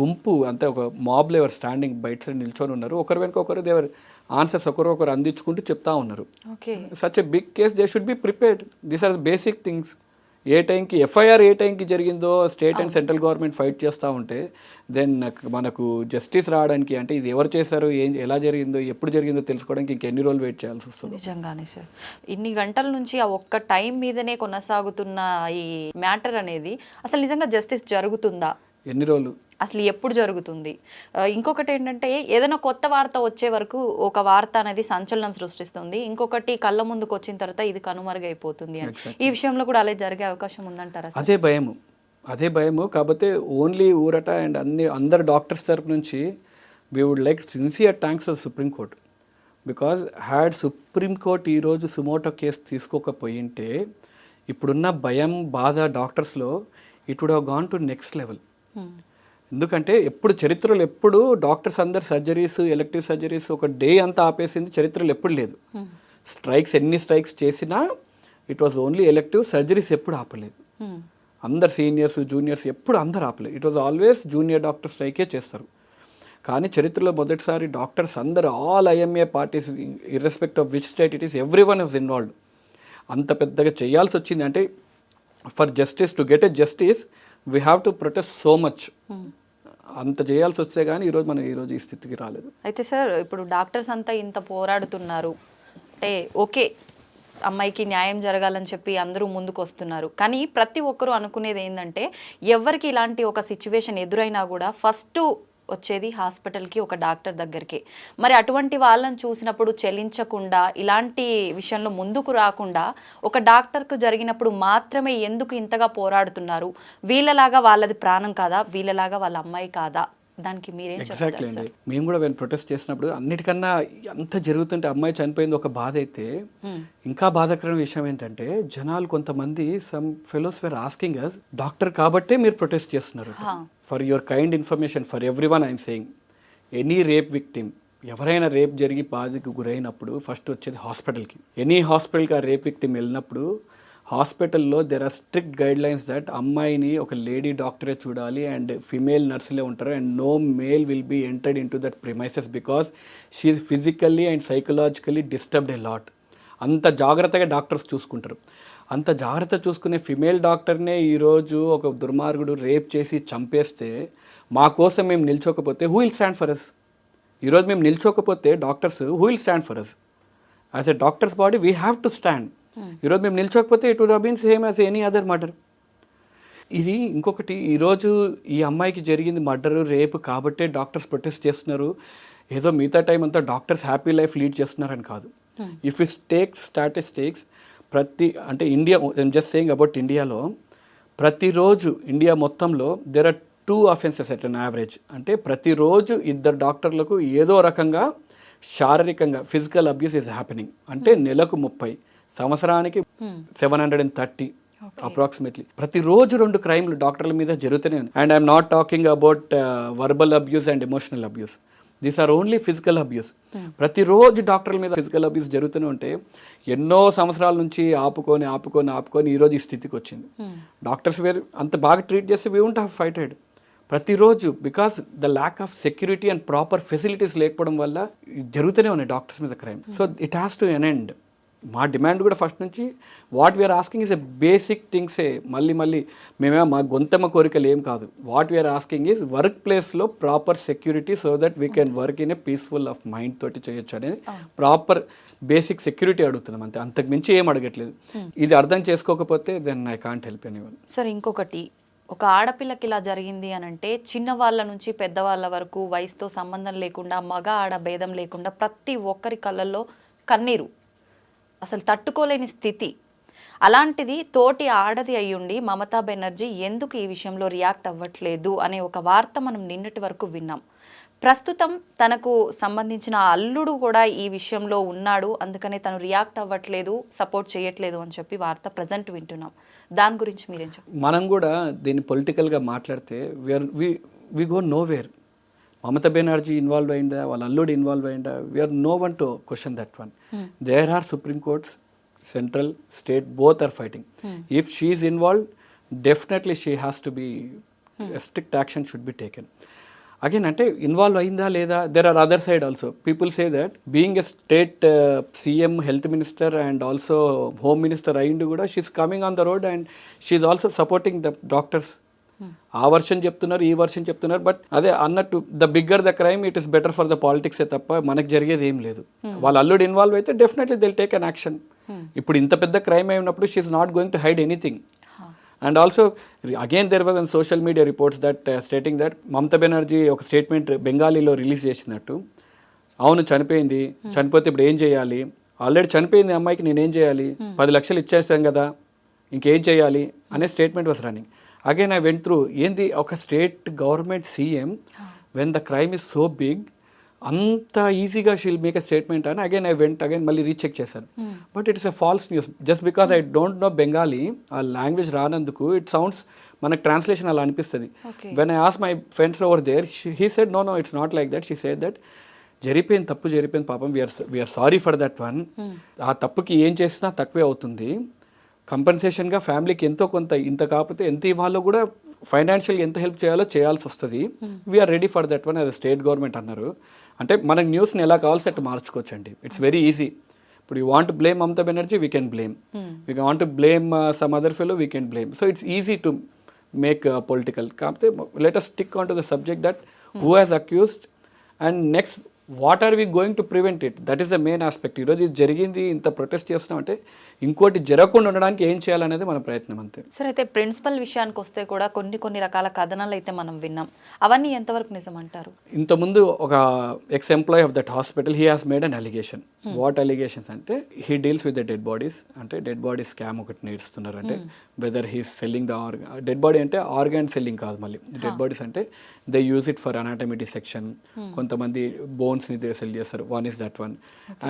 గుంపు అంతే ఒక మాబ్లో ఎవరు స్టాండింగ్ బయట సైడ్ నిల్చొని ఉన్నారు. ఒకరి వెనుక ఒకరు దేవర్ ఆన్సర్స్ ఒకరు ఒకరు అందించుకుంటూ చెప్తా ఉన్నారు. Okay. Such a big case they should be prepared these are basic things ఏ టైంకి ఎఫ్ఐఆర్ ఏ టైంకి జరిగిందో state and central government fight చేస్తూ ఉంటే దెన్ మనకు జస్టిస్ రావడానికి అంటే ఇది ఎవరు చేశారు ఏం ఎలా జరిగిందో ఎప్పుడు జరిగిందో తెలుసుకోవడానికి ఇంకెన్ని రోజులు వెయిట్ చేయాల్సి వస్తుంది. నిజంగానే సార్. ఇన్ని గంటల నుంచి ఆ ఒక్క టైం మీదనే కొనసాగుతున్న ఈ మ్యాటర్ అనేది అసలు నిజంగా జస్టిస్ జరుగుతుందా? ఎన్ని రోజులు? అసలు ఎప్పుడు జరుగుతుంది? ఇంకొకటి ఏంటంటే ఏదైనా కొత్త వార్త వచ్చే వరకు ఒక వార్త అనేది సంచలనం సృష్టిస్తుంది. ఇంకొకటి కళ్ళ ముందుకు వచ్చిన తర్వాత ఇది కనుమరుగైపోతుంది అని. ఈ విషయంలో కూడా అలా జరిగే అవకాశం ఉందంటారా అదే భయము. అదే భయము. కాకపోతే ఓన్లీ ఊరట అండ్ అన్ని అందరు డాక్టర్స్ తరపు నుంచి we would like sincere thanks for supreme court because had supreme court ఈరోజు సుమోటో కేసు తీసుకోకపోయింటే ఇప్పుడున్న భయం బాధ డాక్టర్స్లో it would have gone to next level. ఎందుకంటే ఎప్పుడు చరిత్రలో ఎప్పుడు డాక్టర్స్ అందరు సర్జరీస్ ఎలక్టివ్ సర్జరీస్ ఒక డే అంతా ఆపేసింది చరిత్రలో ఎప్పుడు లేదు. స్ట్రైక్స్ ఎన్ని స్ట్రైక్స్ చేసినా it was only elective surgeries ఎప్పుడు ఆపలేదు. అందరు సీనియర్స్ జూనియర్స్ ఎప్పుడు అందరు ఆపలేదు. It was always junior doctor స్ట్రైకే చేస్తారు. కానీ చరిత్రలో మొదటిసారి డాక్టర్స్ అందరు all IMA parties irrespective of which state it is every one is involved అంత పెద్దగా చేయాల్సి వచ్చింది అంటే for justice to get a justice we have to protest so much అంత చేయాల్సి వస్తే కానీ ఈరోజు మనం ఈరోజు ఈ స్థితికి రాలేదు. అయితే సార్ ఇప్పుడు డాక్టర్స్ అంతా ఇంత పోరాడుతున్నారు. అంటే ఓకే అమ్మాయికి న్యాయం జరగాలని చెప్పి అందరూ ముందుకు వస్తున్నారు కానీ ప్రతి ఒక్కరూ అనుకునేది ఏంటంటే ఎవరికి ఇలాంటి ఒక సిచ్యువేషన్ ఎదురైనా కూడా ఫస్ట్ వచ్చేది హాస్పిటల్కి ఒక డాక్టర్ దగ్గరికి. మరి అటువంటి వాళ్ళని చూసినప్పుడు చెల్లించకుండా ఇలాంటి విషయంలో ముందుకు రాకుండా ఒక డాక్టర్కు జరిగినప్పుడు మాత్రమే ఎందుకు ఇంతగా పోరాడుతున్నారు? వీళ్ళలాగా వాళ్ళది ప్రాణం కాదా? వీళ్ళలాగా వాళ్ళ అమ్మాయి కాదా? దానికి మీరేం ఎగ్జాక్ట్లీ అండి మేము కూడా వెళ్ళి ప్రొటెస్ట్ చేసినప్పుడు అన్నిటికన్నా ఎంత జరుగుతుంటే అమ్మాయి చనిపోయింది ఒక బాధ అయితే Hmm. ఇంకా బాధాకరమైన విషయం ఏంటంటే జనాలు కొంతమంది some fellows were asking us doctor కాబట్టే మీరు ప్రొటెస్ట్ చేస్తున్నారు. For your kind information for every one I'm saying any rape victim ఎవరైనా రేప్ జరిగి బాధకు గురైనప్పుడు ఫస్ట్ వచ్చేది హాస్పిటల్కి ఎనీ హాస్పిటల్కి ఆ రేప్ విక్టిమ్ వెళ్ళినప్పుడు హాస్పిటల్లో there are strict guidelines that అమ్మాయిని ఒక లేడీ డాక్టరే చూడాలి అండ్ ఫిమేల్ నర్సులే ఉంటారు and no male will be entered into that premises because she physically and psychologically disturbed a lot అంత జాగ్రత్తగా డాక్టర్స్ చూసుకుంటారు. అంత జాగ్రత్త చూసుకునే ఫిమేల్ డాక్టర్నే ఈరోజు ఒక దుర్మార్గుడు రేప్ చేసి చంపేస్తే మా కోసం మేము నిల్చోకపోతే who will stand for us ఈరోజు మేము నిల్చోకపోతే doctors who will stand for us as a doctors body we have to stand ఈరోజు మేము నిల్చోకపోతే it would been same as any other murder ఇది ఇంకొకటి ఈరోజు ఈ అమ్మాయికి జరిగింది మర్డర్ రేపు కాబట్టే డాక్టర్స్ ప్రొటెస్ట్ చేస్తున్నారు. ఏదో మిగతా టైం అంతా డాక్టర్స్ హ్యాపీ లైఫ్ లీడ్ చేస్తున్నారని కాదు. ఇఫ్ ఇస్ టేక్ స్టాటిస్టిక్స్ ప్రతి అంటే ఇండియా జస్ట్ సేయింగ్ అబౌట్ ఇండియాలో ప్రతిరోజు ఇండియా మొత్తంలో there are two offences at an average అంటే ప్రతిరోజు ఇద్దరు డాక్టర్లకు ఏదో రకంగా శారీరకంగా ఫిజికల్ అబ్యూస్ ఇస్ హ్యాపెనింగ్ అంటే నెలకు ముప్పై. సంవత్సరానికి seven hundred and thirty approximately ప్రతిరోజు రెండు క్రైమ్లు డాక్టర్ల మీద జరుగుతూనే ఉన్నాయి. And I'm not talking about verbal abuse and emotional abuse these are only physical abuse ప్రతిరోజు డాక్టర్ల మీద ఫిజికల్ అబ్యూస్ జరుగుతూనే ఉంటే ఎన్నో సంవత్సరాల నుంచి ఆపుకొని ఆపుకొని ఆపుకొని ఈరోజు ఈ స్థితికి వచ్చింది. డాక్టర్స్ వేరు అంత బాగా ట్రీట్ చేస్తే వీ ఉంట్ హ్యావ్ ఫైటెడ్ ప్రతిరోజు because the lack of security and proper facilities లేకపోవడం వల్ల జరుగుతూనే ఉన్నాయి డాక్టర్స్ మీద crime so it has to an end మా డిమాండ్ కూడా ఫస్ట్ నుంచి what we are asking is a basic థింగ్సే. మళ్ళీ మళ్ళీ మేమే మా గొంతమ్మ కోరికలు ఏం కాదు. What we are asking is work ప్లేస్లో proper security so that we can work in a peaceful of mind తోటి చేయొచ్చు అనేది ప్రాపర్ బేసిక్ సెక్యూరిటీ అడుగుతున్నాం అంతే. అంతకు మించి ఏం అడగట్లేదు. ఇది అర్థం చేసుకోకపోతే then I can't help any one sir ఇంకొకటి. ఒక ఆడపిల్లకి ఇలా జరిగింది అని అంటే చిన్న వాళ్ళ నుంచి పెద్దవాళ్ళ వరకు వయసుతో సంబంధం లేకుండా మగ ఆడ భేదం లేకుండా ప్రతి ఒక్కరి కళ్ళల్లో కన్నీరు. అసలు తట్టుకోలేని స్థితి. అలాంటిది తోటి ఆడది అయ్యుండి మమతా బెనర్జీ ఎందుకు ఈ విషయంలో రియాక్ట్ అవ్వట్లేదు అనే ఒక వార్త మనం నిన్నటి వరకు విన్నాం. ప్రస్తుతం తనకు సంబంధించిన అల్లుడు కూడా ఈ విషయంలో ఉన్నాడు. అందుకనే తను రియాక్ట్ అవ్వట్లేదు సపోర్ట్ చేయట్లేదు అని చెప్పి వార్త ప్రజెంట్ వింటున్నాం. దాని గురించి మీరేం చెప్తారు మనం కూడా దీన్ని పొలిటికల్గా మాట్లాడితే we are we we go nowhere Mamata Banerjee involve అయిందా? వాళ్ళ అల్లుడు ఇన్వాల్వ్ అయిందా? We are no one to question that one there are supreme courts central state both are fighting if she involve definitely she has to be strict action should be taken again అంటే involve అయిందా లేదా? There are other side also people say that being a state CM health minister and also home minister అయిండు కూడా she's coming on the road and she's also supporting the doctors ఆ version చెప్తున్నారు ఈ version చెప్తున్నారు but అదే అన్నట్టు the bigger the crime it is better for the politics తప్ప మనకు జరిగేది ఏం లేదు. వాళ్ళ అల్లుడు ఇన్వాల్వ్ అయితే definitely they'll take an action ఇప్పుడు ఇంత పెద్ద క్రైమ్ అయినప్పుడు she's not going to hide anything and also again there was an social media reports that stating that Mamata Banerjee ఒక స్టేట్మెంట్ బెంగాలీలో రిలీజ్ చేసినట్టు. అవును చనిపోయింది చనిపోతే ఇప్పుడు ఏం చేయాలి? ఆల్రెడీ చనిపోయింది అమ్మాయికి నేనేం చేయాలి? పది లక్షలు ఇచ్చేస్తాం కదా ఇంకేం చేయాలి? అనే statement was running again I went through ఏంది ఒక state government CM when the crime is so big అంత ఈజీగా షీల్ మేక్ ఎ స్టేట్మెంట్ అని అగైన్ ఐ వెంట్ అగైన్ మళ్ళీ రీచెక్ చేశాను. But it's a false news just because I don't know Bengali ఆ language రానందుకు it sounds మనకు translation అలా అనిపిస్తుంది. When I ask my friends over there he said no no it's not like that she said that జరిపోయింది తప్పు జరిపోయింది పాపం. We're we're sorry for that one ఆ తప్పుకి ఏం చేసినా తక్కువే అవుతుంది. కంపెన్సేషన్గా ఫ్యామిలీకి ఎంతో కొంత ఇంత కాకపోతే ఎంత ఇవ్వాలో కూడా ఫైనాన్షియల్గా ఎంత హెల్ప్ చేయాలో చేయాల్సి వస్తుంది. We're ready for that one అది స్టేట్ గవర్నమెంట్ అన్నారు. అంటే మనకి న్యూస్ని ఎలా కావాల్సి అట్లా మార్చుకోవచ్చు అండి ఇట్స్ వెరీ ఈజీ ఇప్పుడు you want blame Mamata Banerjee we can blame we want blame some other fellow we can blame so it's easy to make political కాకపోతే let us stick on to the subject that who has accused and next what are we going to prevent it? That is the main aspect ఈరోజు ఇది జరిగింది ఇంత protest చేస్తున్నాం అంటే ఇంకోటి జరగకుండా ఉండడానికి ఏం చేయాలనేది మన ప్రయత్నం అంతే. సరే అయితే ప్రిన్సిపల్ విషయానికి వస్తే కూడా కొన్ని కొన్ని రకాల కథనాలు అయితే మనం విన్నాం. అవన్నీ ఎంతవరకు నిజం అంటారు? ఇంతకుముందు ఒక ex employee of that hospital he has made an allegation what allegations అంటే he deals with the dead bodies అంటే డెడ్ బాడీ స్కామ్ ఒకటి నేర్చుతున్నారు అంటే whether he selling the organ dead body అంటే ఆర్గాన్ సెల్లింగ్ కాదు మళ్ళీ. డెడ్ బాడీస్ అంటే they use it for anatomy section కొంతమంది బోన్స్ని సెల్ చేస్తారు one is that one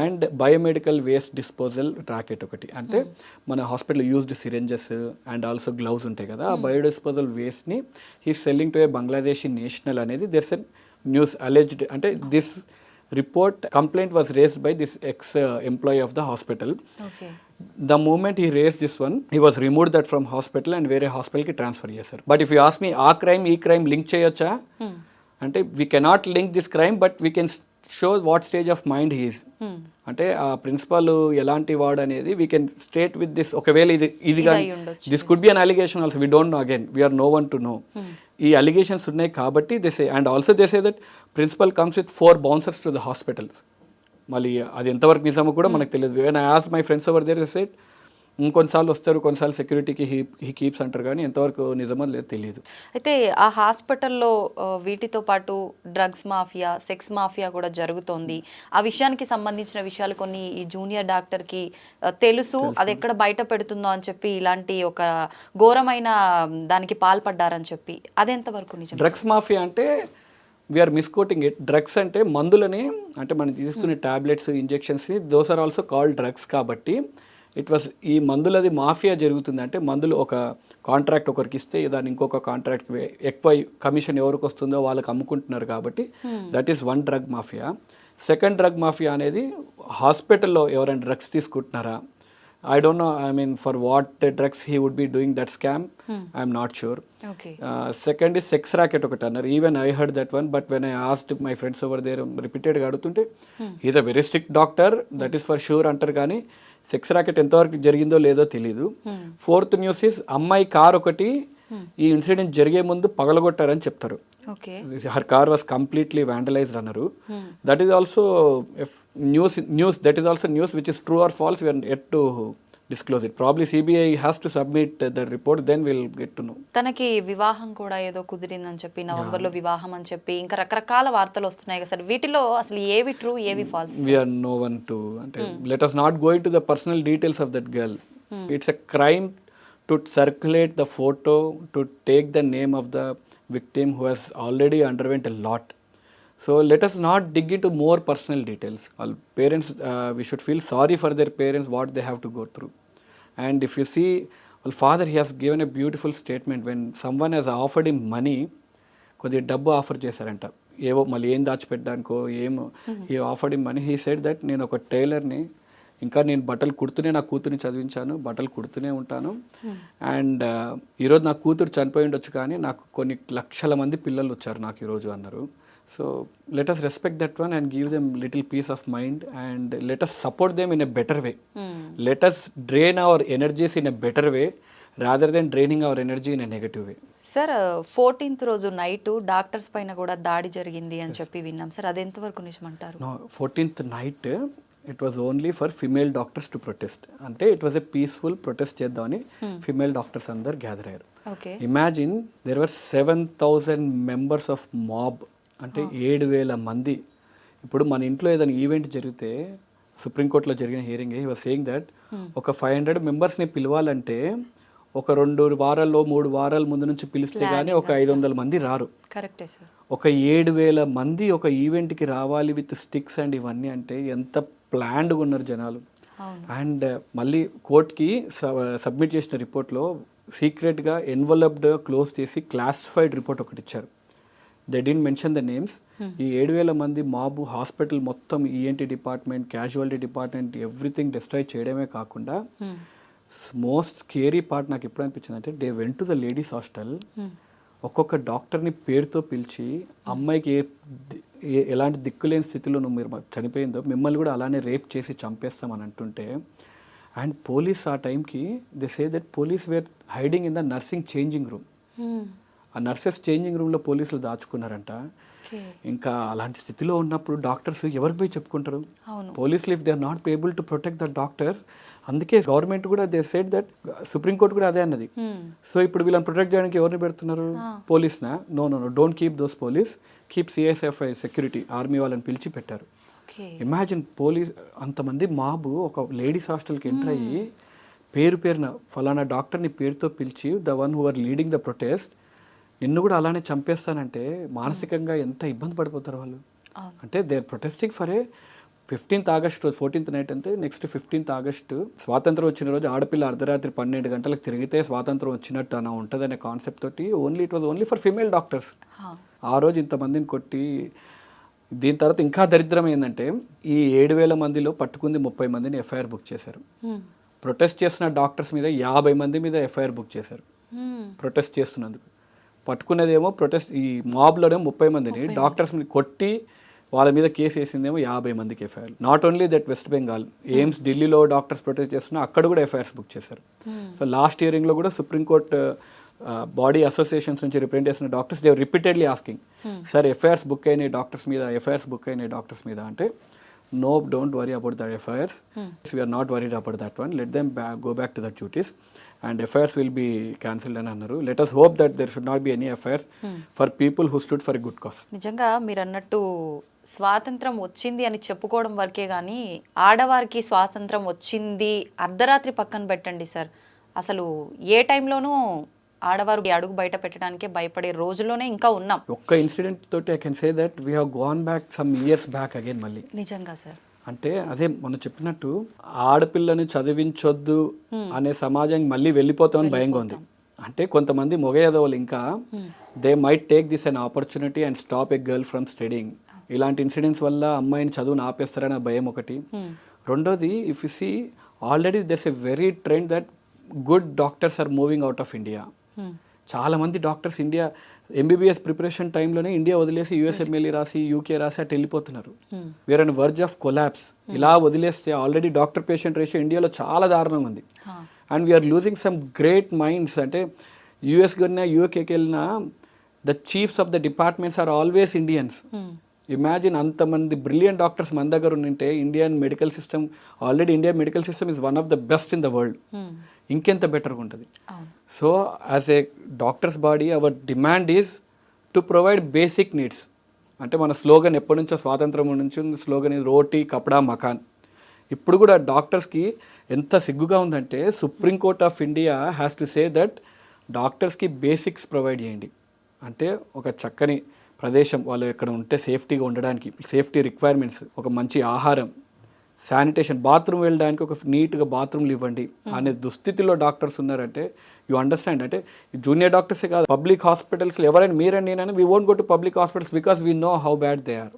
and biomedical waste disposal racket ఒకటి. అంటే మన hospital used syringes and also gloves ఉంటాయి కదా. ఆ bio disposal వేస్ట్ని he selling to a Bangladeshi national అనేది దెర్స్ ఎన్ న్యూస్ అలెజ్డ్ అంటే this report complaint was raised by this ex employee of the hospital the moment he raise this one he was remove that from hospital and వేరే హాస్పిటల్కి transfer చేశారు but if you ask me ఆ crime ఈ crime link చేయొచ్చా? అంటే we cannot link this crime but we can show what stage of mind he's అంటే ఆ principal ఎలాంటి వాడు అనేది we can state with this ఒకవేళ ఇది ఇది కానీ. This could be an allegation also we don't know again we're no one to know ఈ అలిగేషన్స్ ఉన్నాయి కాబట్టి this and also this uh that principal comes with four bouncers to the hospitals మళ్ళీ అది ఎంతవరకు నిజమో కూడా మనకు తెలియదు. And I ask my friends over there said కొన్నిసార్లు వస్తారు కొన్నిసార్లు సెక్యూరిటీకి హీ హీ కీప్స్ అంటారు కానీ ఎంతవరకు నిజమో లేదు తెలియదు అయితే ఆ హాస్పిటల్లో వీటితో పాటు డ్రగ్స్ మాఫియా సెక్స్ మాఫియా కూడా జరుగుతోంది. ఆ విషయానికి సంబంధించిన విషయాలు కొన్ని ఈ జూనియర్ డాక్టర్కి తెలుసు. అది ఎక్కడ బయట పెడుతుందో అని చెప్పి ఇలాంటి ఒక ఘోరమైన దానికి పాల్పడ్డారని చెప్పి. అదెంతవరకు నిజం? డ్రగ్స్ మాఫియా అంటే వీఆర్ మిస్కోటింగ్ ఇట్ డ్రగ్స్ అంటే మందులని అంటే మనం తీసుకునే tablets injections those are also called drugs కాబట్టి ఇట్ వాస్ ఈ మందులది మాఫియా జరుగుతుంది అంటే మందులు ఒక కాంట్రాక్ట్ ఒకరికి ఇస్తే దాన్ని ఇంకొక కాంట్రాక్ట్ ఎక్కువ కమిషన్ ఎవరికి వస్తుందో వాళ్ళకి అమ్ముకుంటున్నారు కాబట్టి that is one drug mafia second drug mafia అనేది హాస్పిటల్లో ఎవరైనా డ్రగ్స్ తీసుకుంటున్నారా? I don't know I mean for what drugs he would be doing that scam I'm not sure second is sex racket ఒకటి అన్నారు. Even I heard that one but when I asked my friends over there రిపీటెడ్గా అడుగుతుంటే is a very strict doctor that is for sure అంటారు కానీ sex racket ఎంతవరకు జరిగిందో లేదో తెలియదు ఫోర్త్ న్యూస్ ఇస్ అమ్మాయి కార్ ఒకటి ఈ ఇన్సిడెంట్ జరిగే ముందు పగలగొట్టారని చెప్తారు. Her car was completely vandalized అన్నారు. That is also news news that is also news which is true or false we're yet to disclose it probably CBI has to submit the report then will get to know తనకి వివాహం కూడా ఏదో కుదిరిందని చెప్పి నవంబర్లో వివాహం అని చెప్పి ఇంకా రకరకాల వార్తలు వస్తున్నాయి కదా సార్. వీటిలో అసలు ఏవి ట్రూ ఏవి false we're no one to అంటే let us not going to the personal details of that girl it's a crime to circulate the photo to take the name of the victim who has already underwent a lot so let us not dig into more personal details వాళ్ళ parents we should feel sorry for their parents what they have to go through and if you see వాళ్ళ father he has given a beautiful statement when someone has offered him money కొద్దిగా డబ్బు offer చేశారంట. ఏవో మళ్ళీ ఏం దాచిపెట్టడానికో ఏమో ఈ offered money he said that నేను ఒక టైలర్ని ఇంకా నేను బట్టలు కుడుతూనే నా కూతుర్ని చదివించాను బట్టలు కుడుతూనే ఉంటాను. అండ్ ఈరోజు నా కూతురు చనిపోయి ఉండొచ్చు కానీ నాకు కొన్ని లక్షల మంది పిల్లలు వచ్చారు నాకు ఈరోజు అన్నారు so let us respect that one and give them little peace of mind and let us support them in a better way let us drain our energies in a better way rather than draining our energy in a negative way sir fourteenth రోజు night doctors పైన కూడా దాడి జరిగింది అని చెప్పి విన్నాం. Sir అది ఎంతవరకు నిజమంటారు? Fourteenth night it was only for female doctors to protest అంటే it was a peaceful protest చేద్దామని ఫిమేల్ డాక్టర్స్ అందరు గ్యాదర్ అయ్యారు. Imagine there were seven thousand members of mob అంటే ఏడు వేల మంది. ఇప్పుడు మన ఇంట్లో ఏదైనా ఈవెంట్ జరిగితే సుప్రీంకోర్టులో జరిగిన hearing he was saying that ఒక ఫైవ్ హండ్రెడ్ మెంబర్స్ని పిలవాలంటే ఒక రెండు వారాల్లో మూడు వారాల ముందు నుంచి పిలిస్తే కానీ ఒక ఐదు వందల మంది రారు. కరెక్టే సార్ ఒక ఏడు వేల మంది ఒక ఈవెంట్కి రావాలి విత్ స్టిక్స్ అండ్ ఇవన్నీ అంటే ఎంత ప్లాన్డ్గా ఉన్నారు జనాలు. అండ్ మళ్ళీ కోర్ట్కి సబ్మిట్ చేసిన రిపోర్ట్లో సీక్రెట్గా ఎన్వలప్డ్ క్లోజ్ చేసి క్లాసిఫైడ్ రిపోర్ట్ ఒకటి ఇచ్చారు. They didn't mention the names ఈ ఏడు వేల మంది మాబు హాస్పిటల్ మొత్తం E ENT department casualty department everything destroy చేయడమే కాకుండా మోస్ట్ స్కేరీ పార్ట్ నాకు ఎప్పుడు అనిపించింది అంటే they went to the ladies hostel ఒక్కొక్క డాక్టర్ని పేరుతో పిలిచి అమ్మాయికి ఏ ది- ఏ- ఎలాంటి దిక్కులేని స్థితిలో నువ్వు మీరు చనిపోయిందో మిమ్మల్ని కూడా అలానే రేప్ చేసి చంపేస్తామని అంటుంటే అండ్ పోలీస్ ఆ టైంకి they say that police were hiding in the nursing changing room ఆ నర్సెస్ చేంజింగ్ రూమ్లో పోలీసులు దాచుకున్నారంట. ఇంకా అలాంటి స్థితిలో ఉన్నప్పుడు డాక్టర్స్ ఎవరికి పోయి చెప్పుకుంటారు? పోలీసులు if they are not able to protect the doctors అందుకే గవర్నమెంట్ కూడా they said that supreme court కూడా అదే అన్నది. Hmm. సో ఇప్పుడు వీళ్ళని ప్రొటెక్ట్ చేయడానికి ఎవరిని పెడుతున్నారు? పోలీస్నా? No no no don't keep those police keep CISF security army వాళ్ళని పిలిచి పెట్టారు. ఇమాజిన్ పోలీస్ అంతమంది మాబు ఒక లేడీస్ హాస్టల్కి ఎంటర్ అయ్యి పేరు పేరున ఫలానా డాక్టర్ని పేరుతో పిలిచి the one who are leading the protest నిన్ను కూడా అలానే చంపేస్తానంటే మానసికంగా ఎంత ఇబ్బంది పడిపోతారు వాళ్ళు? అంటే they are protesting for a fifteenth August fourteenth night అంటే నెక్స్ట్ ఫిఫ్టీన్త్ ఆగస్టు స్వాతంత్రం వచ్చిన రోజు ఆడపిల్ల అర్ధరాత్రి పన్నెండు గంటలకు తిరిగితే స్వాతంత్రం వచ్చినట్టు అన్న ఉంటుందనే కాన్సెప్ట్ తోటి only it was only for female doctors. ఆ రోజు ఇంతమందిని కొట్టి దీని తర్వాత ఇంకా దరిద్రం ఏంటంటే ఈ ఏడు వేల మందిలో పట్టుకుంది ముప్పై మందిని ఎఫ్ఐఆర్ బుక్ చేశారు. ప్రొటెస్ట్ చేసిన డాక్టర్స్ మీద యాభై మంది మీద ఎఫ్ఐఆర్ బుక్ చేశారు. ప్రొటెస్ట్ చేస్తున్నందుకు పట్టుకునేదేమో ప్రొటెస్ట్ ఈ మాబ్లోనేమో ముప్పై మందిని డాక్టర్స్ కొట్టి వాళ్ళ మీద కేసు వేసిందేమో యాభై మందికి FIR not only that West Bengal AIIMS ఢిల్లీలో డాక్టర్స్ ప్రొటెస్ట్ చేస్తున్నా అక్కడ కూడా ఎఫ్ఐఆర్స్ బుక్ చేశారు. సో లాస్ట్ ఇయరింగ్లో కూడా సుప్రీంకోర్టు బాడీ అసోసియేషన్స్ నుంచి రిప్రజెంట్ చేసిన doctors they repeatedly asking sir FIRs book అయినాయి డాక్టర్స్ మీద ఎఫ్ఐఆర్స్ బుక్ అయినాయి డాక్టర్స్ మీద. అంటే no don't worry about that FIRs we're not worried about that one let them go back to that duties and FIRs will be cancelled అని అన్నారు. Let us hope that there should not be any FIRs for people who stood for good cause నిజంగా మీరు అన్నట్టు స్వాతంత్రం వచ్చింది అని చెప్పుకోవడం వరకే కానీ ఆడవారికి స్వాతంత్రం వచ్చింది అర్ధరాత్రి పక్కన పెట్టండి సార్. అసలు ఏ టైంలోనూ ఆడవారు అడుగు బయట పెట్టడానికే భయపడే రోజుల్లోనే ఇంకా ఉన్నాం. ఒక్క ఇన్సిడెంట్ తోటి I can say that we gone back some years back again మళ్ళీ. నిజంగా సార్. అంటే అదే మనం చెప్పినట్టు ఆడపిల్లని చదివించొద్దు అనే సమాజం మళ్ళీ వెళ్ళిపోతామని భయంగా ఉంది. అంటే కొంతమంది మొగ ఇంకా they might take this an opportunity and stop a girl from studying. ఇలాంటి ఇన్సిడెంట్స్ వల్ల అమ్మాయిని చదువుని ఆపేస్తారనే భయం ఒకటి. రెండోది if you see already there's a very trend that good doctors are moving out of India Hmm. చాలా మంది డాక్టర్స్ ఇండియా ఎంబీబీఎస్ ప్రిపరేషన్ టైంలోనే ఇండియా వదిలేసి యూఎస్ఎంఎల్ఈ రాసి యూకే రాసి అటు వెళ్ళిపోతున్నారు. Hmm. We're on verge of collapse ఇలా వదిలేస్తే ఆల్రెడీ డాక్టర్ పేషెంట్ రేషియో ఇండియాలో చాలా దారుణంగా ఉంది. And we are losing some great minds అంటే యూఎస్కి వెళ్ళినా యూకేకి వెళ్ళినా the chiefs of the departments are always Indians Hmm. Imagine అంతమంది బ్రిలియంట్ డాక్టర్స్ మన దగ్గర ఉంటే Indian medical system already India medical system is one of the best in the world. ఇంకెంత బెటర్గా ఉంటుంది? So as a doctors body our demand is to provide basic needs అంటే మన slogan ఎప్పటి నుంచో స్వాతంత్రం నుంచి స్లోగన్ ఇది రోటీ కపడా మకాన్ ఇప్పుడు కూడా డాక్టర్స్కి ఎంత సిగ్గుగా ఉందంటే supreme court of India has to say that డాక్టర్స్కి బేసిక్స్ ప్రొవైడ్ చేయండి. అంటే ఒక చక్కని ప్రదేశం వాళ్ళు ఎక్కడ ఉంటే సేఫ్టీగా ఉండడానికి సేఫ్టీ రిక్వైర్మెంట్స్ ఒక మంచి ఆహారం శానిటేషన్ బాత్రూమ్ వెళ్ళడానికి ఒక నీట్గా బాత్రూమ్లు ఇవ్వండి అనే దుస్థితిలో డాక్టర్స్ ఉన్నారంటే యూ అండర్స్టాండ్ అంటే జూనియర్ డాక్టర్సే కాదు పబ్లిక్ హాస్పిటల్స్లో ఎవరైనా మీరైనా నేనైనా we won't go to public hospitals because we know how bad they are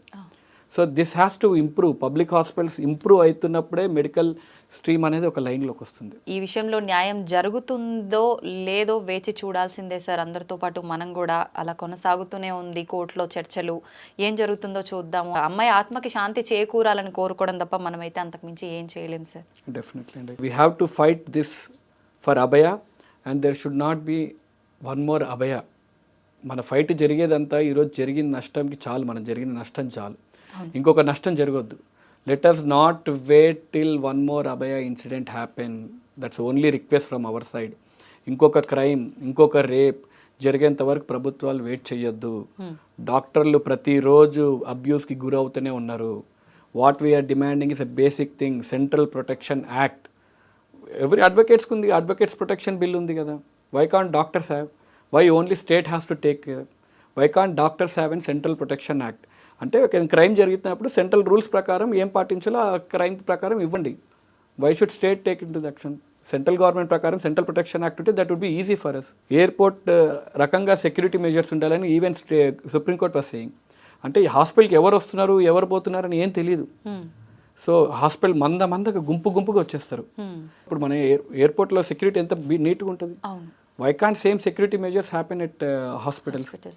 so this has to improve public hospitals improve అవుతున్నప్పుడే medical stream అనేది ఒక లైన్లోకి వస్తుంది. ఈ విషయంలో న్యాయం జరుగుతుందో లేదో వేచి చూడాల్సిందే సార్. అందరితో పాటు మనం కూడా అలా కొనసాగుతూనే ఉంది కోర్టులో చర్చలు. ఏం జరుగుతుందో చూద్దాము. అమ్మాయి ఆత్మకి శాంతి చేకూరాలని కోరుకోవడం తప్ప మనమైతే అంతకుమించి ఏం చేయలేం సార్. డెఫినెట్లీ అండి. We have to fight this for Abhaya and there should not be one more Abhaya మన ఫైట్ జరిగేదంతా ఈరోజు జరిగిన నష్టంకి చాలు. మనం జరిగిన నష్టం చాలు. ఇంకొక నష్టం జరగొద్దు. Let us not wait till one more Abhaya incident happen that's only request from our side ఇంకొక క్రైమ్ ఇంకొక రేప్ జరిగేంత వరకు ప్రభుత్వాలు వెయిట్ చేయొద్దు డాక్టర్లు ప్రతిరోజు అబ్యూస్కి గురవుతూనే ఉన్నారు. What we are demanding is a basic thing central protection act every అడ్వకేట్స్కి ఉంది అడ్వకేట్స్ ప్రొటెక్షన్ బిల్ ఉంది కదా. Why can't doctors have why only state has to take care why can't doctors have and central protection act అంటే crime జరుగుతున్నప్పుడు central rules ప్రకారం ఏం పాటించాలో ఆ crime ప్రకారం ఇవ్వండి. Why should state take in to action central government ప్రకారం central protection act ఉంటే that would be easy for us airport రకంగా సెక్యూరిటీ మెజర్స్ ఉండాలని even stay supreme court was saying అంటే ఈ హాస్పిటల్కి ఎవరు వస్తున్నారు ఎవరు పోతున్నారని ఏం తెలియదు. సో హాస్పిటల్ మంద మందగా గుంపు గుంపుగా వచ్చేస్తారు. హ్మ్. ఇప్పుడు మన ఎయిర్ ఎయిర్పోర్ట్లో సెక్యూరిటీ ఎంత నీట్గా ఉంటుంది? Why can't same security measures happen at hospitals hospital